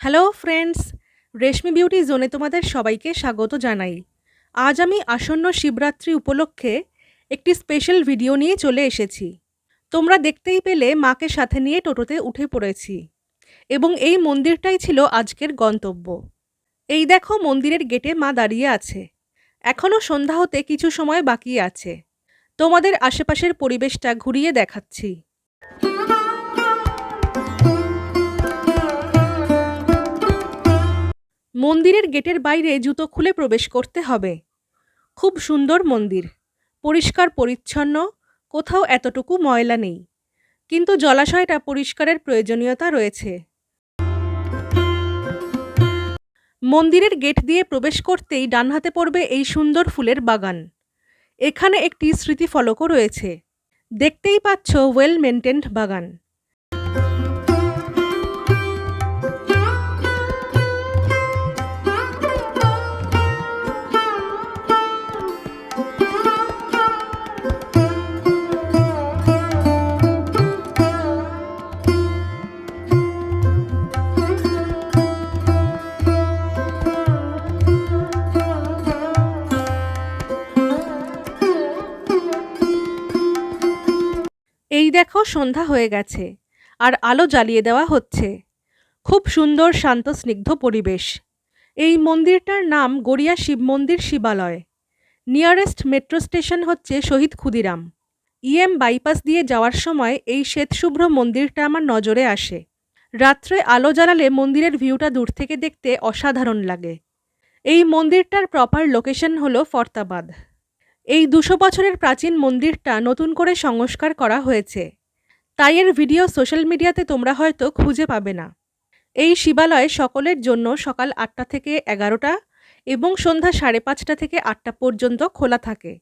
Hello friends রেশমি beauty জোনে তোমাদের সবাইকে স্বাগত জানাই। আজ আমি আসন্ন শিবরাত্রি উপলক্ষে একটি স্পেশাল ভিডিও নিয়ে চলে এসেছি। তোমরা দেখতেই পেলে মাকে সাথে নিয়ে টোটোতে উঠে পড়েছি। এবং এই মন্দিরটাই ছিল আজকের গন্তব্য। এই দেখো মন্দিরের গেটে মা দাঁড়িয়ে আছে। এখনও সন্ধ্যা হতে কিছু সময় বাকি আছে। তোমাদের আশেপাশের পরিবেশটা ঘুরিয়ে দেখাচ্ছি। মন্দিরের গেটের বাইরে জুতো খুলে প্রবেশ করতে হবে। খুব সুন্দর মন্দির। পরিষ্কার, পরিচ্ছন্ন, কোথাও এতটুকু ময়লা নেই। কিন্তু জলাশয়টা পরিষ্কারের প্রয়োজনীয়তা রয়েছে। মন্দিরের গেট দিয়ে প্রবেশ করতেই ডান হাতে পড়বে এই সুন্দর ফুলের বাগান। এখানে একটি স্মৃতিফলকও রয়েছে। দেখতেই পাচ্ছ ওয়েল মেনটেন্ড বাগান। দেখো সন্ধ্যা হয়ে গেছে, আর আলো জ্বালিয়ে দেওয়া হচ্ছে। খুব সুন্দর শান্ত স্নিগ্ধ পরিবেশ। এই মন্দিরটার নাম গড়িয়া শিব মন্দির শিবালয়। নিয়ারেস্ট মেট্রো স্টেশন হচ্ছে শহীদ ক্ষুদিরাম। ইএম বাইপাস দিয়ে যাওয়ার সময় এই শ্বেতশুভ্র মন্দিরটা আমার নজরে আসে। রাত্রে আলো জ্বালালে মন্দিরের ভিউটা দূর থেকে দেখতে অসাধারণ লাগে। এই মন্দিরটার প্রপার লোকেশন হলো ফর্তাবাদ। এই দুশো বছরের প্রাচীন মন্দিরটা নতুন করে সংস্কার করা হয়েছে। তাই এর ভিডিও সোশ্যাল মিডিয়াতে তোমরা হয়তো খুঁজে পাবে না। এই শিবালয় সকলের জন্য সকাল আটটা থেকে এগারোটা এবং সন্ধ্যা সাড়ে পাঁচটা থেকে আটটা পর্যন্ত খোলা থাকে।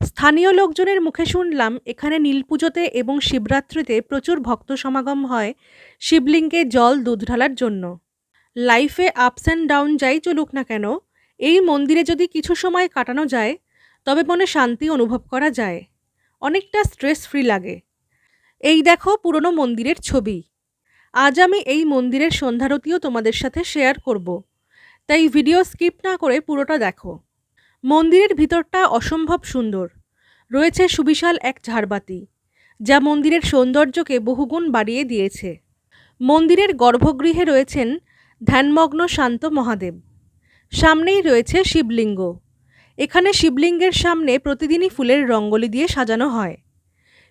স্থানীয় লোকজনের মুখে শুনলাম, এখানে নীলপুজোতে এবং শিবরাত্রিতে প্রচুর ভক্ত সমাগম হয় শিবলিঙ্গে জল দুধ ঢালার জন্য। লাইফে আপস অ্যান্ড ডাউন যাই চলুক না কেন, এই মন্দিরে যদি কিছু সময় কাটানো যায় তবে মনে শান্তি অনুভব করা যায়। অনেকটা স্ট্রেস ফ্রি লাগে। এই দেখো পুরনো মন্দিরের ছবি। আজ আমি এই মন্দিরের সন্ধ্যারতিও তোমাদের সাথে শেয়ার করব। তাই ভিডিও স্কিপ না করে পুরোটা দেখো। মন্দিরের ভিতরটা অসম্ভব সুন্দর। রয়েছে সুবিশাল এক ঝাড়বাতি, যা মন্দিরের সৌন্দর্যকে বহুগুণ বাড়িয়ে দিয়েছে। মন্দিরের গর্ভগৃহে রয়েছেন ধ্যানমগ্ন শান্ত মহাদেব। সামনেই রয়েছে শিবলিঙ্গ। এখানে শিবলিঙ্গের সামনে প্রতিদিনই ফুলের রঙ্গলি দিয়ে সাজানো হয়।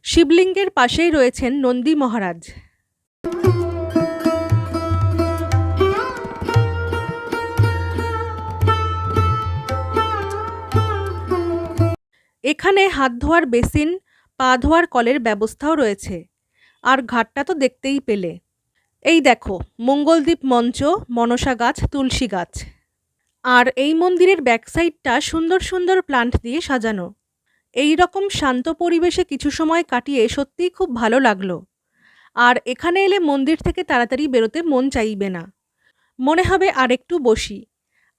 শিবলিঙ্গের পাশেই রয়েছেন নন্দী মহারাজ। এখানে হাত ধোয়ার বেসিন, পা ধোয়ার কলের ব্যবস্থাও রয়েছে। আর ঘাটটা তো দেখতেই পেলে। এই দেখো, মঙ্গলদ্বীপ মঞ্চ, মনসা গাছ, তুলসী গাছ। আর এই মন্দিরের ব্যাকসাইডটা সুন্দর সুন্দর প্লান্ট দিয়ে সাজানো। এই রকম শান্ত পরিবেশে কিছু সময় কাটিয়ে সত্যিই খুব ভালো লাগল। আর এখানে এলে মন্দির থেকে তাড়াতাড়ি বেরোতে মন চাইবে না। মনে হবে আর একটু বসি।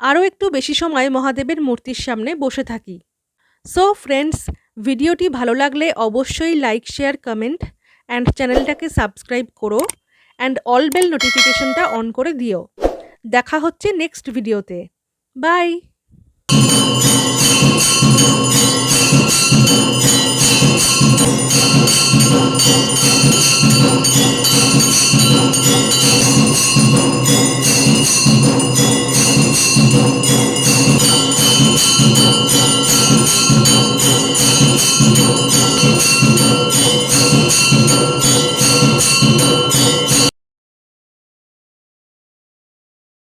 আরও একটু বেশি সময় মহাদেবের মূর্তির সামনে বসে থাকি। সো ফ্রেন্ডস ভিডিওটি ভালো লাগলে অবশ্যই লাইক শেয়ার কমেন্ট অ্যান্ড চ্যানেলটাকে সাবস্ক্রাইব করো অ্যান্ড অল বেল নোটিফিকেশনটা অন করে দিও। দেখা হচ্ছে নেক্সট ভিডিওতে Bye!